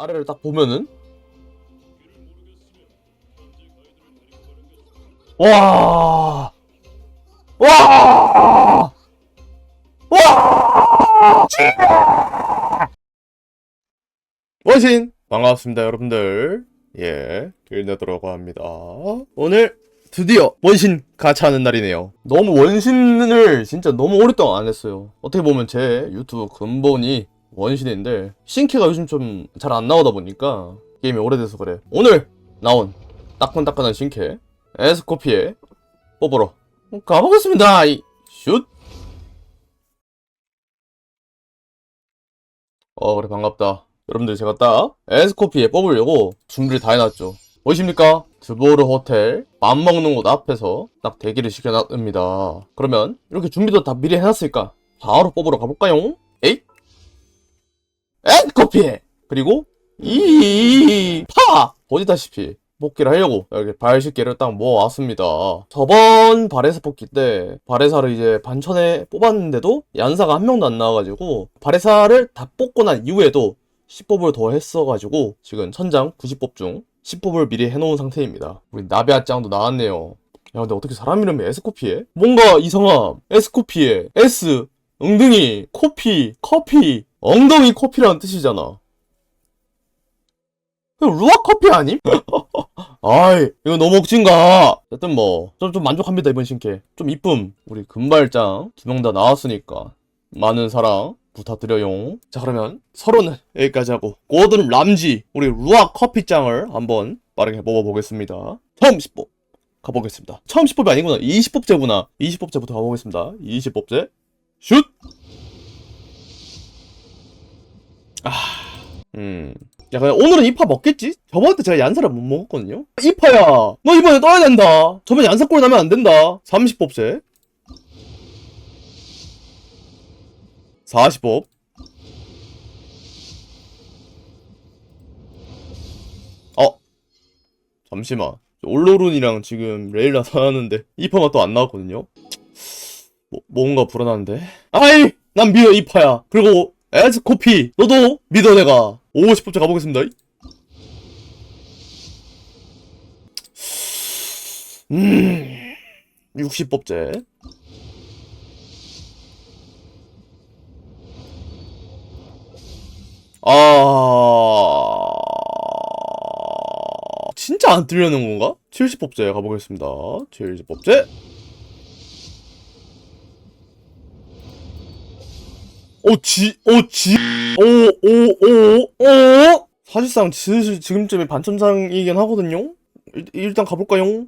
아래를 딱 보면은 와! 와! 와! 원신 반갑습니다 여러분들 예 길내도록 합니다 오늘 드디어 원신 가차하는 날이네요 너무 원신을 진짜 너무 오랫동안 안 했어요 어떻게 보면 제 유튜브 근본이 원신인데 신캐가 요즘 좀 잘 안 나오다 보니까 게임이 오래돼서 그래 오늘 나온 따끈따끈한 신캐 에스코피에 뽑으러 가보겠습니다 이 슛! 어 그래 반갑다 여러분들 제가 딱 에스코피에 뽑으려고 준비를 다 해놨죠 보이십니까? 드보르 호텔 밥 먹는 곳 앞에서 딱 대기를 시켜놨습니다 그러면 이렇게 준비도 다 미리 해놨으니까 바로 뽑으러 가볼까요? 에스코피에 그리고 이파 보시다시피 뽑기를 하려고 이렇게 발식계를 딱 모아왔습니다. 저번 발에사 뽑기 때 발에사를 이제 반천에 뽑았는데도 얀사가 한 명도 안 나와가지고 발에사를 다 뽑고 난 이후에도 10뽑을 더 했어가지고 지금 천장 90뽑 중 10뽑을 미리 해놓은 상태입니다. 우리 나비아짱도 나왔네요. 야 근데 어떻게 사람 이름이 에스코피에? 뭔가 이상함. 에스코피에 S 엉덩이 코피 커피 엉덩이 코피라는 뜻이잖아. 루아 커피 아님? 아이, 이거 너무 억진가? 어쨌든 뭐, 좀, 좀 만족합니다, 이번 신캐. 좀 이쁨. 우리 금발장 두 명 다 나왔으니까. 많은 사랑 부탁드려요. 자, 그러면 서로는 여기까지 하고, 고든 람지, 우리 루아 커피장을 한번 빠르게 뽑아보겠습니다. 처음 10법. 가보겠습니다. 처음 10법이 아니구나. 20법제구나. 20법제부터 가보겠습니다. 20법제. 슛! 야, 그냥 오늘은 이파 먹겠지? 저번 때 제가 얀사를 못 먹었거든요? 이파야! 너 이번에 떠야 된다! 저번에 얀사골 나면 안 된다! 30법제. 40법. 어? 잠시만. 올로룬이랑 지금 레일 나타나는데 이파가 또 안 나왔거든요? 뭐, 뭔가 불안한데? 아이! 난 믿어, 이파야. 그리고 에스코피! 너도 믿어, 내가. 50법째 가보겠습니다. 음, 60법째. 아, 진짜 안 뜨려는 건가? 70법째 가보겠습니다. 70법째. 오, 지, 오, 지, 오, 오, 오, 오? 사실상 슬슬 지금쯤에 반천장이긴 하거든요? 일, 일단 가볼까요?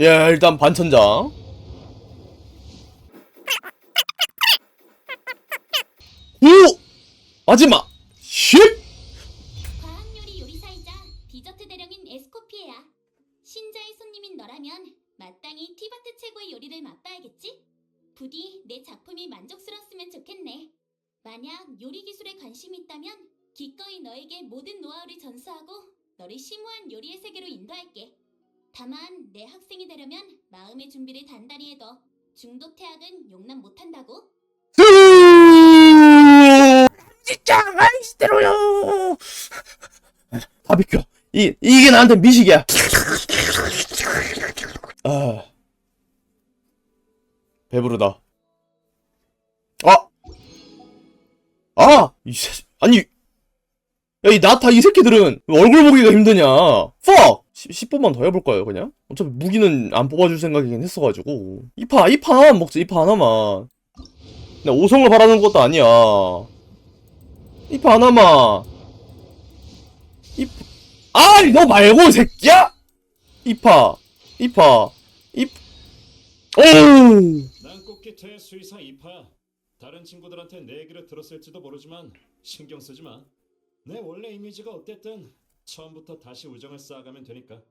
예, 일단 반천장. 오! 마지막! 너에게 모든 노하우를 전수하고 너를 심오한 요리의 세계로 인도할게. 다만 내 학생이 되려면 마음의 준비를 단단히 해둬. 중도 퇴학은 용납 못한다고. 진짜 아이스테로요. 다 비켜. 이 이게 나한테 미식이야. 아 배부르다. 아, 아, 이 새, 아니, 야, 이 나타 이 새끼들은 왜 얼굴 보기가 힘드냐? fuck! 10 번만 더 해볼까요, 그냥? 어차피 무기는 안 뽑아줄 생각이긴 했어가지고. 이파, 이파 먹자, 이파 하나만. 나 5성을 바라는 것도 아니야. 이파 하나만. 이파. 아이, 너 말고, 이 새끼야! 이파, 이파, 이파. 오우! 난 꽃기태의 수의사 이파야. 다른 친구들한테 내 얘기를 들었을지도 모르지만 신경 쓰지 마. 내 원래 이미지가 어땠든 처음부터 다시 우정을 쌓아가면 되니까.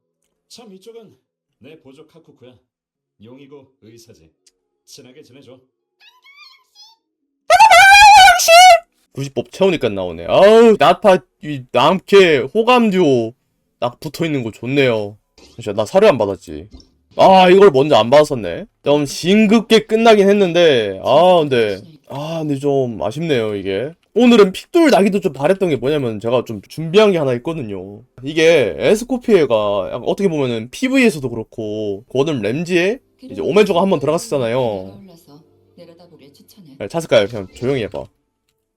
참 이쪽은 내 보조 카쿠쿠야. 용이고 의사지. 친하게 지내줘. 90법 채우니까 나오네. 아우, 나파, 이, 남캐, 호감듀오, 딱 붙어 있는 거 좋네요. 진짜, 나 사료 안 받았지. 아, 이걸 먼저 안 받았었네. 좀 싱겁게 끝나긴 했는데, 아, 근데, 아, 근데 좀 아쉽네요, 이게. 오늘은 픽돌 나기도 좀 바랬던 게 뭐냐면 제가 좀 준비한 게 하나 있거든요. 이게 에스코피에가 어떻게 보면은 PV에서도 그렇고 고든 램지에 이제 오메주가 한번 들어갔었잖아요. 야, 차스카야 그냥 조용히 해봐.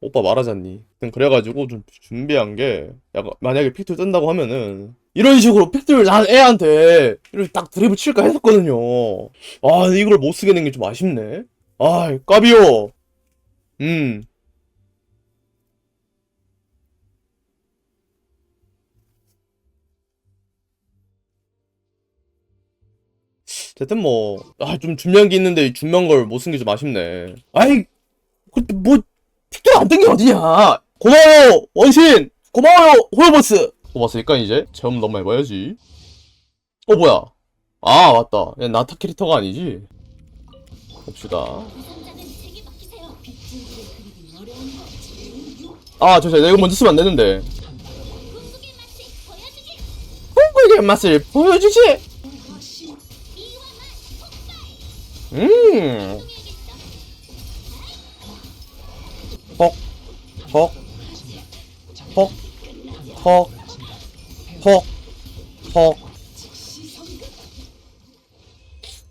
오빠 말하잖니. 그래가지고 좀 준비한 게 약간 만약에 픽돌 뜬다고 하면은 이런 식으로 픽돌 난 애한테 이렇게 딱 드리블 칠까 했었거든요. 아 이걸 못 쓰게 된 게 좀 아쉽네. 아 까비요. 음. 어쨌든 뭐, 아, 좀 준비한 게 있는데 준비한 걸 못 쓴 게 좀 아쉽네. 아이, 근데 뭐, 픽돌 안뜬 게 어디냐? 고마워요, 원신! 고마워요, 호요버스! 고맙으니까 이제 체험 너무 해봐야지. 어, 뭐야? 아, 맞다. 얘 나타 캐릭터가 아니지? 봅시다. 아, 저, 저, 내가 먼저 쓰면 안 되는데. 궁극의 맛을 보여주지! 음. 헉, 헉, 헉, 헉, 헉, 헉.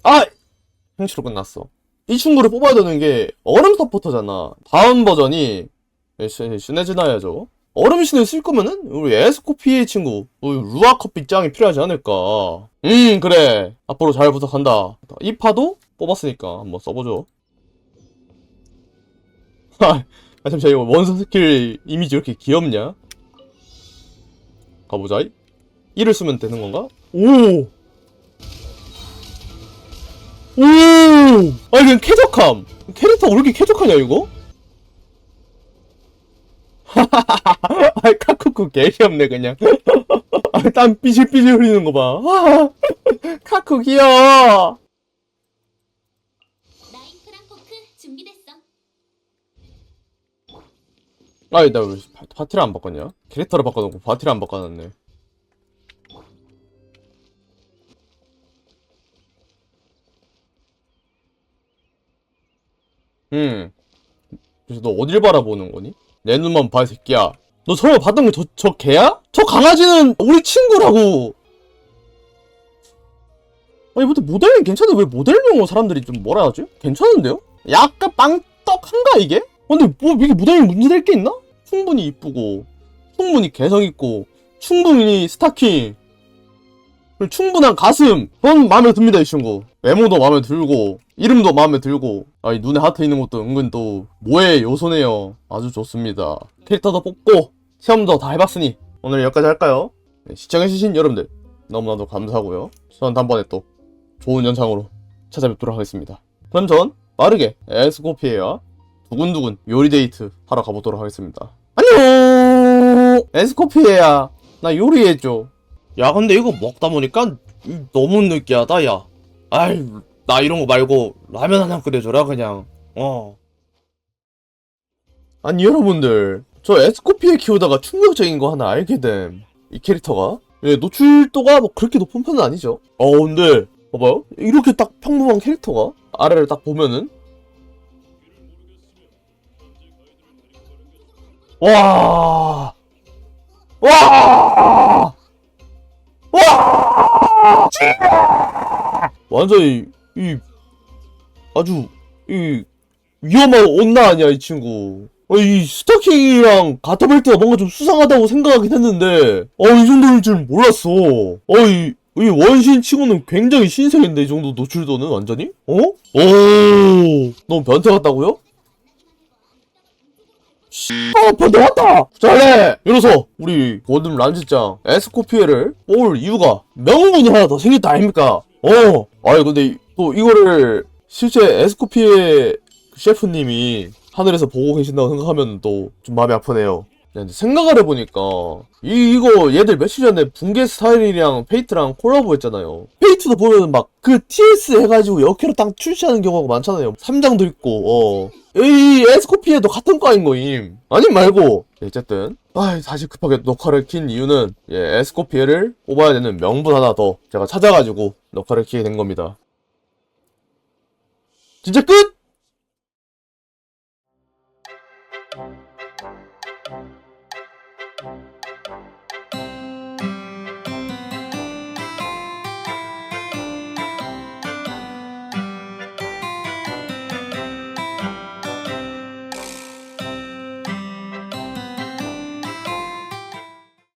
아! 행치로 끝났어. 이 친구를 뽑아야 되는 게 얼음 서포터잖아. 다음 버전이 시- 시네즈나야죠. 얼음 신을 쓸 거면은 우리 에스코피의 친구 우리 루아 커피 짱이 필요하지 않을까. 음 그래. 앞으로 잘 부탁한다. 이 파도 뽑았으니까 한번 써보죠. 아, 아 잠시만 이거 원소 스킬 이미지 왜 이렇게 귀엽냐? 가보자. 1을 쓰면 되는 건가? 오! 오! 아, 이건 쾌적함. 캐릭터가 왜 이렇게 쾌적하냐, 이거? 아, 카쿠쿠 개 귀엽네, 그냥. 아, 땀 삐질삐질 흘리는 거 봐. 아, 카쿠 귀여워. 준비됐어. 아니, 나왜 파- 파티를 안 바꿨냐? 캐릭터를 바꿔놓고 파티를 안 바꿔놨네. 음. 그래서 너 어딜 바라보는 거니? 내 눈만 봐, 이 새끼야. 너 설마 봤던 게 저, 저 개야? 저 강아지는 우리 친구라고! 아니, 근데 모델링 괜찮은데 왜 모델링 사람들이 좀 뭐라 하지? 괜찮은데요? 약간 빵떡한가, 이게? 근데 뭐 이게 모델링 문제될 게 있나? 충분히 이쁘고 충분히 개성있고 충분히 스타킹 충분한 가슴 전 마음에 듭니다 이 친구 외모도 마음에 들고 이름도 마음에 들고 아, 이 눈에 하트 있는 것도 은근 또 모의 요소네요 아주 좋습니다 캐릭터도 뽑고 시험도 다 해봤으니 오늘 여기까지 할까요? 네, 시청해주신 여러분들 너무나도 감사하고요 전 다음번에 또 좋은 영상으로 찾아뵙도록 하겠습니다 그럼 전 빠르게 에스코피에와 두근두근 요리 데이트 하러 가보도록 하겠습니다. 안녕! 에스코피에야. 나 요리해줘. 야, 근데 이거 먹다 보니까 이- 너무 느끼하다, 야. 아이, 나 이런 거 말고 라면 하나 끓여줘라, 그냥. 어. 아니, 여러분들. 저 에스코피에 키우다가 충격적인 거 하나 알게 됨. 이 캐릭터가. 예, 노출도가 뭐 그렇게 높은 편은 아니죠. 어, 근데, 봐봐요. 이렇게 딱 평범한 캐릭터가 아래를 딱 보면은 와. 와. 와. 완전히 이 아주 이 위험한 온나 아니야 이 친구. 어, 이 스타킹이랑 가타벨트가 뭔가 좀 수상하다고 생각하긴 했는데 어이 정도일 줄 몰랐어. 어이 이 원신 치고는 굉장히 신세인데 이 정도 노출도는 완전히? 어? 오 너무 변태 같다고요? 아, 변태 같다! 잘해! 이로써 우리 고든 란지짱 에스코피에를 뽑을 이유가 명분이 하나 더 생겼다 아닙니까? 어 아니 근데 이- 또 이거를 실제 에스코피에 셰프님이 하늘에서 보고 계신다고 생각하면 또 좀 마음이 아프네요. 생각을 해보니까 이 이거 얘들 며칠 전에 붕괴 스타일이랑 페이트랑 콜라보 했잖아요. 페이트도 보면 막 그 TS 해가지고 역회로 딱 출시하는 경우가 많잖아요. 3장도 있고 어. 이 에스코피에도 같은 과인 거임. 아님 말고 예, 어쨌든 아 사실 급하게 녹화를 킨 이유는 예, 에스코피에를 뽑아야 되는 명분 하나 더 제가 찾아가지고 녹화를 키게 된 겁니다. 진짜 끝!